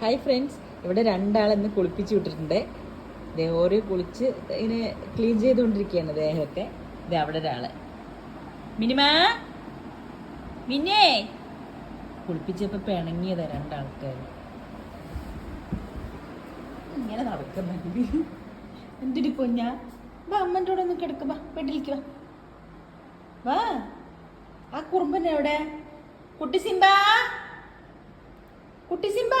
Hi friends ഇവിടെ രണ്ടാളെന്ന് കുളിപ്പിച്ച് വിട്ടിട്ടുണ്ട്. ഓരോ കുളിച്ച് ഇങ്ങനെ ക്ലീൻ ചെയ്തുകൊണ്ടിരിക്കുകയാണ് ദേഹമൊക്കെ. ഇത് അവിടെ ഒരാൾ. മിനിമാ? മിന്നേ? കുളിപ്പിച്ചപ്പോ പിണങ്ങിയതാ രണ്ടാൾക്കാർ ഇങ്ങനെ നടക്കുന്നുണ്ട് എന്തിട്ട് പൊഞ്ഞ വാ അമ്മന്റെ കൂടെ ഒന്ന് കിടക്ക് വാ ബെഡിലേക്ക് വാ. വാ. ആ കുറുമ്പൻ എവിടെ? കുട്ടി സിംബ? കുട്ടി സിംബ?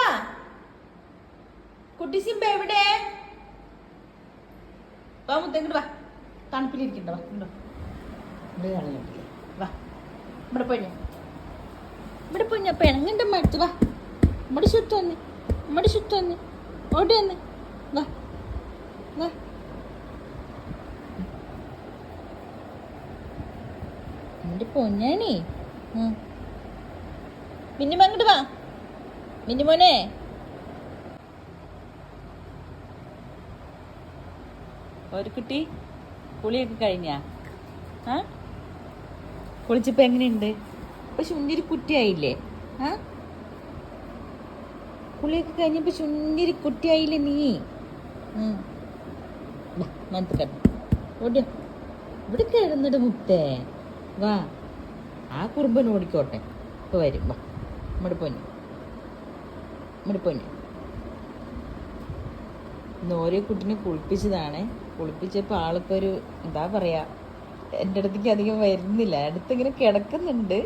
കുട്ടി സിംബ എവിടെ? വാ മുത്തങ്ങോട്ട് വാ. തണുപ്പിലിരിക്കണ്ട വാ ഉണ്ടോ ഇവിടെ വാ. ഇവിടെ പോയി ഇവിടെ പൊഞ്ഞ പെണങ്ങണ്ട മടുത്ത് വാ. ഇവിടെ ചുറ്റു വന്ന് ഇവിടെ ചുറ്റു വന്ന് ഓടി വന്ന്. വാ വാ. എന്റെ പൊന്നാണി. മിന്നിമ അങ്ങോട്ട് വാ. മിന്നിമോനെ. ഒരു കുട്ടി കുളിയൊക്കെ കഴിഞ്ഞാ? കുളിച്ചപ്പോ എങ്ങനെയുണ്ട്? ഇപ്പൊ ശുഞ്ചിരി കുട്ടിയായില്ലേ? കുളിയൊക്കെ കഴിഞ്ഞപ്പോ ശുഞ്ചിരി കുട്ടിയായില്ലേ നീ? ഇവിടെ കിടന്നിട്ട് മുത്തേ. വാ. ആ കുറുമ്പൻ ഓടിക്കോട്ടെ. ഇപ്പൊ വരും. വാ നമ്മുടെ പൊന്നു. നമ്മുടെ പൊന്നു. ഓരോ കുട്ടിനെ കുളിപ്പിച്ചതാണ്. കുളിപ്പിച്ചപ്പോൾ ആളിപ്പോൾ ഒരു എന്താ പറയുക എന്റെ അടുത്തേക്ക് അധികം വരുന്നില്ല. അടുത്തിങ്ങനെ കിടക്കുന്നുണ്ട്.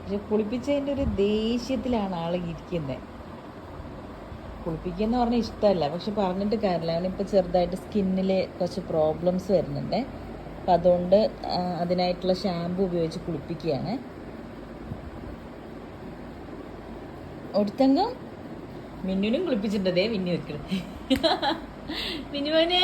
പക്ഷെ കുളിപ്പിച്ചതിന്റെ ഒരു ദേഷ്യത്തിലാണ് ആൾ ഇരിക്കുന്നത് കുളിപ്പിക്കുന്ന പറഞ്ഞാൽ ഇഷ്ടമല്ല പക്ഷെ പറഞ്ഞിട്ട് കാര്യമില്ല. അവനിപ്പോൾ ചെറുതായിട്ട് സ്കിന്നിൽ കുറച്ച് പ്രോബ്ലംസ് വരുന്നുണ്ട്. അപ്പം അതുകൊണ്ട് അതിനായിട്ടുള്ള ഷാമ്പു ഉപയോഗിച്ച് കുളിപ്പിക്കുകയാണ്. ഒരുത്തങ്കം മിന്നുനും കുളിപ്പിച്ചിട്ടുണ്ടതേ മിന്നു വെക്കണം. മിന്നുമോനെ